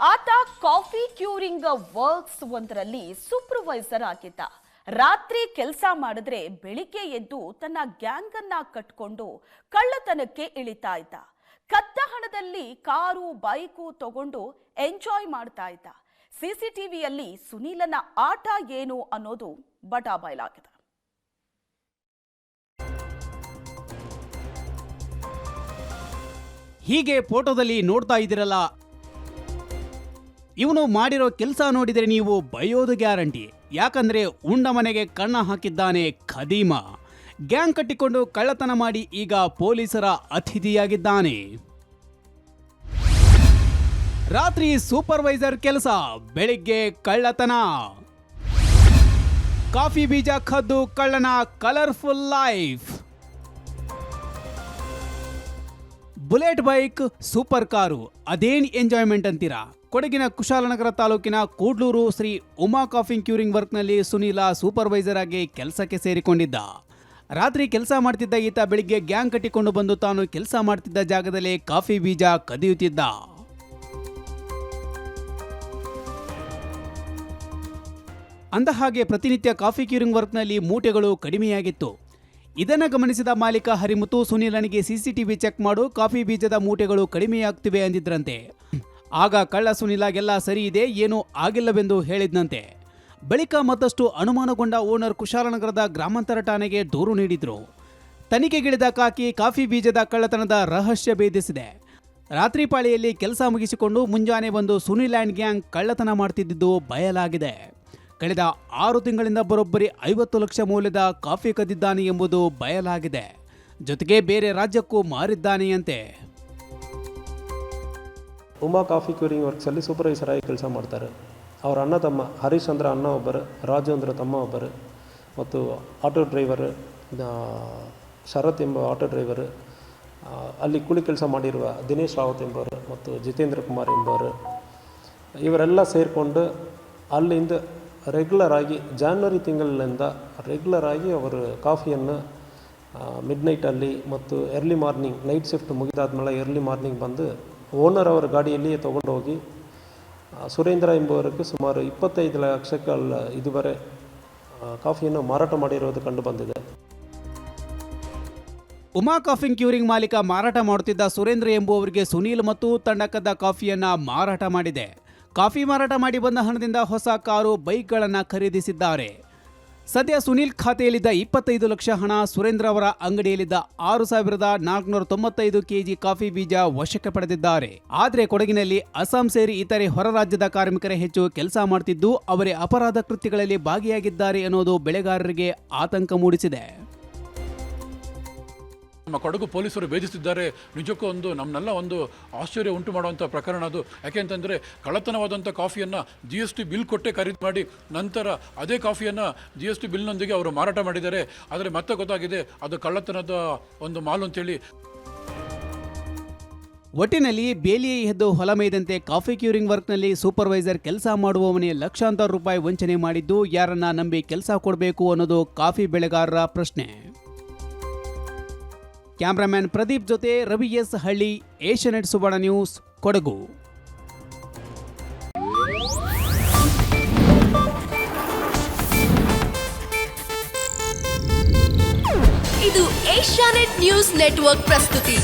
ಆತ coffee curing works ಒಂದರಲ್ಲಿ supervisor ಆಗಿದ್ದ. ರಾತ್ರಿ ಕೆಲಸ ಮಾಡಿದ್ರೆ ಬೆಳಿಗ್ಗೆ ಎದ್ದು ತನ್ನ ಗ್ಯಾಂಗ್ ಅನ್ನ ಕಟ್ಕೊಂಡು ಕಳ್ಳತನಕ್ಕೆ ಇಳಿತಾ ಇದ್ದ. ಕದ್ದ ಹಣದಲ್ಲಿ ಕಾರು, ಬೈಕು ತಗೊಂಡು ಎಂಜಾಯ್ ಮಾಡ್ತಾ ಇದ್ದ. ಸಿಸಿಟಿವಿಯಲ್ಲಿ ಸುನೀಲನ ಆಟ ಏನು ಅನ್ನೋದು ಬಟಾ ಬಯಲಾಗಿದೆ. ಹೀಗೆ ಫೋಟೋದಲ್ಲಿ ನೋಡ್ತಾ ಇದ್ದೀರಲ್ಲ ಇವನು ಮಾಡಿರೋ ಕೆಲಸ ನೋಡಿದರೆ ನೀವು ಬಯೋದು ಗ್ಯಾರಂಟಿ. ಯಾಕಂದ್ರೆ ಉಂಡ ಮನೆಗೆ ಕಣ್ಣ ಹಾಕಿದ್ದಾನೆ ಖದೀಮ. ಗ್ಯಾಂಗ್ ಕಟ್ಟಿಕೊಂಡು ಕಳ್ಳತನ ಮಾಡಿ ಈಗ ಪೊಲೀಸರ ಅತಿಥಿಯಾಗಿದ್ದಾನೆ. ರಾತ್ರಿ ಸೂಪರ್ವೈಸರ್ ಕೆಲಸ, ಬೆಳಿಗ್ಗೆ ಕಳ್ಳತನ. ಕಾಫಿ ಬೀಜ ಕದ್ದು ಕಳ್ಳನ colourful life Bullet bike, super car, ಅದೇನ್ ಎಂಜಾಯ್ಮೆಂಟ್ ಅಂತೀರಾ? ಕೊಡಗಿನ ಕುಶಾಲನಗರ ತಾಲೂಕಿನ ಕೂಡ್ಲೂರು ಶ್ರೀ ಉಮಾ ಕಾಫಿಂಗ್ ಕ್ಯೂರಿಂಗ್ ವರ್ಕ್ನಲ್ಲಿ ಸುನೀಲ ಸೂಪರ್ವೈಸರ್ ಆಗಿ ಕೆಲಸಕ್ಕೆ ಸೇರಿಕೊಂಡಿದ್ದ. ರಾತ್ರಿ ಕೆಲಸ ಮಾಡ್ತಿದ್ದ ಈತ ಬೆಳಿಗ್ಗೆ ಗ್ಯಾಂಗ್ ಕಟ್ಟಿಕೊಂಡು ಬಂದು ತಾನು ಕೆಲಸ ಮಾಡ್ತಿದ್ದ ಜಾಗದಲ್ಲಿ ಕಾಫಿ ಬೀಜ ಕದಿಯುತ್ತಿದ್ದ. ಅಂದ ಹಾಗೆ ಪ್ರತಿನಿತ್ಯ ಕಾಫಿ ಕ್ಯೂರಿಂಗ್ ವರ್ಕ್ನಲ್ಲಿ ಮೂಟೆಗಳು ಕಡಿಮೆಯಾಗಿತ್ತು. ಇದನ್ನು ಗಮನಿಸಿದ ಮಾಲೀಕ ಹರಿಮುತ್ತು ಸುನೀಲನಿಗೆ ಸಿಸಿಟಿವಿ ಚೆಕ್ ಮಾಡು, ಕಾಫಿ ಬೀಜದ ಮೂಟೆಗಳು ಕಡಿಮೆಯಾಗ್ತಿವೆ ಅಂದಿದ್ರಂತೆ. ಆಗ ಕಳ್ಳ ಸುನೀಲಾಗೆಲ್ಲ ಸರಿ ಇದೆ, ಏನೂ ಆಗಿಲ್ಲವೆಂದು ಹೇಳಿದ್ನಂತೆ. ಬಳಿಕ ಮತ್ತಷ್ಟು ಅನುಮಾನಗೊಂಡ ಓನರ್ ಕುಶಾಲನಗರದ ಗ್ರಾಮಾಂತರ ಠಾಣೆಗೆ ದೂರು ನೀಡಿದ್ರು. ತನಿಖೆಗಿಳಿದ ಕಾಕಿ ಕಾಫಿ ಬೀಜದ ಕಳ್ಳತನದ ರಹಸ್ಯ ಭೇದಿಸಿದೆ. ರಾತ್ರಿ ಪಾಳಿಯಲ್ಲಿ ಕೆಲಸ ಮುಗಿಸಿಕೊಂಡು ಮುಂಜಾನೆ ಬಂದು ಸುನಿಲ್ ಆ್ಯಂಡ್ ಗ್ಯಾಂಗ್ ಕಳ್ಳತನ ಮಾಡ್ತಿದ್ದುದು ಬಯಲಾಗಿದೆ. ಕಳೆದ ಆರು ತಿಂಗಳಿಂದ ಬರೋಬ್ಬರಿ ಐವತ್ತು ಲಕ್ಷ ಮೌಲ್ಯದ ಕಾಫಿ ಕದ್ದಿದ್ದಾನೆ ಎಂಬುದು ಬಯಲಾಗಿದೆ. ಜೊತೆಗೆ ಬೇರೆ ರಾಜ್ಯಕ್ಕೂ ಮಾರಿದ್ದಾನೆಯಂತೆ. ಉಮಾ ಕಾಫಿ ಕ್ಯೂರಿಂಗ್ ವರ್ಕ್ಸಲ್ಲಿ ಸೂಪರ್ವೈಸರ್ ಆಗಿ ಕೆಲಸ ಮಾಡ್ತಾರೆ. ಅವರ ಅಣ್ಣ ತಮ್ಮ ಹರೀಶ್ ಅಂದ್ರ ಅಣ್ಣ ಒಬ್ಬರು ರಾಜು ಅಂದ್ರ ತಮ್ಮ ಒಬ್ಬರು ಮತ್ತು ಆಟೋ ಡ್ರೈವರ್ ಶರತ್ ಎಂಬ ಆಟೋ ಡ್ರೈವರ್ ಅಲ್ಲಿ ಕೂಲಿ ಕೆಲಸ ಮಾಡಿರುವ ದಿನೇಶ್ ರಾವತ್ ಎಂಬವರು ಮತ್ತು ಜಿತೇಂದ್ರ ಕುಮಾರ್ ಎಂಬವರು, ಇವರೆಲ್ಲ ಸೇರಿಕೊಂಡು ಅಲ್ಲಿಂದ ರೆಗ್ಯುಲರ್ ಆಗಿ ಜಾನ್ವರಿ ತಿಂಗಳಿನಿಂದ ರೆಗ್ಯುಲರ್ ಆಗಿ ಅವರು ಕಾಫಿಯನ್ನು ಮಿಡ್ ನೈಟಲ್ಲಿ ಮತ್ತು ಎರ್ಲಿ ಮಾರ್ನಿಂಗ್ ನೈಟ್ ಶಿಫ್ಟ್ ಮುಗಿದಾದ್ಮೇಲೆ ಎರ್ಲಿ ಮಾರ್ನಿಂಗ್ ಬಂದು ಓನರ್ ಅವರ ಗಾಡಿಯಲ್ಲಿ ತೊಗೊಂಡೋಗಿ ಸುರೇಂದ್ರ ಎಂಬುವರಿಗೆ ಸುಮಾರು ಇಪ್ಪತ್ತೈದು ಲಕ್ಷಗಳ ಇದುವರೆ ಕಾಫಿಯನ್ನು ಮಾರಾಟ ಮಾಡಿರೋದು ಕಂಡು ಬಂದಿದೆ. ಉಮಾ ಕಾಫಿಂಗ್ ಕ್ಯೂರಿಂಗ್ ಮಾಲೀಕ ಮಾರಾಟ ಮಾಡುತ್ತಿದ್ದ ಸುರೇಂದ್ರ ಎಂಬುವವರಿಗೆ ಸುನೀಲ್ ಮತ್ತು ತಂಡಕದ ಕಾಫಿಯನ್ನು ಮಾರಾಟ ಮಾಡಿದೆ. ಕಾಫಿ ಮಾರಾಟ ಮಾಡಿ ಬಂದ ಹಣದಿಂದ ಹೊಸ ಕಾರು ಬೈಕ್ಗಳನ್ನು ಖರೀದಿಸಿದ್ದಾರೆ. ಸದ್ಯ ಸುನೀಲ್ ಖಾತೆಯಲ್ಲಿದ್ದ ಇಪ್ಪತ್ತೈದು ಲಕ್ಷ ಹಣ ಸುರೇಂದ್ರ ಅವರ ಅಂಗಡಿಯಲ್ಲಿದ್ದ ಆರು ಸಾವಿರದ ನಾಲ್ಕುನೂರ ತೊಂಬತ್ತೈದು ಕೆಜಿ ಕಾಫಿ ಬೀಜ ವಶಕ್ಕೆ ಪಡೆದಿದ್ದಾರೆ. ಆದರೆ ಕೊಡಗಿನಲ್ಲಿ ಅಸ್ಸಾಂ ಸೇರಿ ಇತರೆ ಹೊರ ರಾಜ್ಯದ ಕಾರ್ಮಿಕರೇ ಹೆಚ್ಚು ಕೆಲಸ ಮಾಡ್ತಿದ್ದು ಅವರೇ ಅಪರಾಧ ಕೃತ್ಯಗಳಲ್ಲಿ ಭಾಗಿಯಾಗಿದ್ದಾರೆ ಅನ್ನೋದು ಬೆಳೆಗಾರರಿಗೆ ಆತಂಕ ಮೂಡಿಸಿದೆ. ನಮ್ಮ ಕೊಡಗು ಪೊಲೀಸರು ಭೇದಿಸಿದ್ದಾರೆ ನಿಜಕ್ಕೂ ಒಂದು ನಮ್ಮನ್ನೆಲ್ಲ ಒಂದು ಆಶ್ಚರ್ಯ ಉಂಟು ಮಾಡುವಂಥ ಪ್ರಕರಣ ಅದು. ಯಾಕೆಂತಂದರೆ ಕಳ್ಳತನವಾದಂಥ ಕಾಫಿಯನ್ನು ಜಿ ಎಸ್ ಟಿ ಬಿಲ್ ಕೊಟ್ಟೆ ಖರೀದಿ ಮಾಡಿ ನಂತರ ಅದೇ ಕಾಫಿಯನ್ನು ಜಿ ಎಸ್ ಟಿ ಬಿಲ್ನೊಂದಿಗೆ ಅವರು ಮಾರಾಟ ಮಾಡಿದ್ದಾರೆ. ಆದರೆ ಮತ್ತೆ ಗೊತ್ತಾಗಿದೆ, ಅದು ಕಳ್ಳತನದ ಒಂದು ಮಾಲು ಅಂತೇಳಿ. ಒಟ್ಟಿನಲ್ಲಿ ಬೇಲಿಯೇ ಎದ್ದು ಹೊಲ ಮೇಯ್ದಂತೆ ಕಾಫಿ ಕ್ಯೂರಿಂಗ್ ವರ್ಕ್ನಲ್ಲಿ ಸೂಪರ್ವೈಸರ್ ಕೆಲಸ ಮಾಡುವವನೇ ಲಕ್ಷಾಂತರ ರೂಪಾಯಿ ವಂಚನೆ ಮಾಡಿದ್ದು, ಯಾರನ್ನ ನಂಬಿ ಕೆಲಸ ಕೊಡಬೇಕು ಅನ್ನೋದು ಕಾಫಿ ಬೆಳೆಗಾರರ ಪ್ರಶ್ನೆ. ಕ್ಯಾಮ್ರಾಮ್ಯಾನ್ ಪ್ರದೀಪ್ ಜೊತೆ Ravi S Halli, Asianet Suvarna News, Kodagu. ಇದು ಏಷ್ಯಾನೆಟ್ ನ್ಯೂಸ್ ನೆಟ್ವರ್ಕ್ ಪ್ರಸ್ತುತಿ.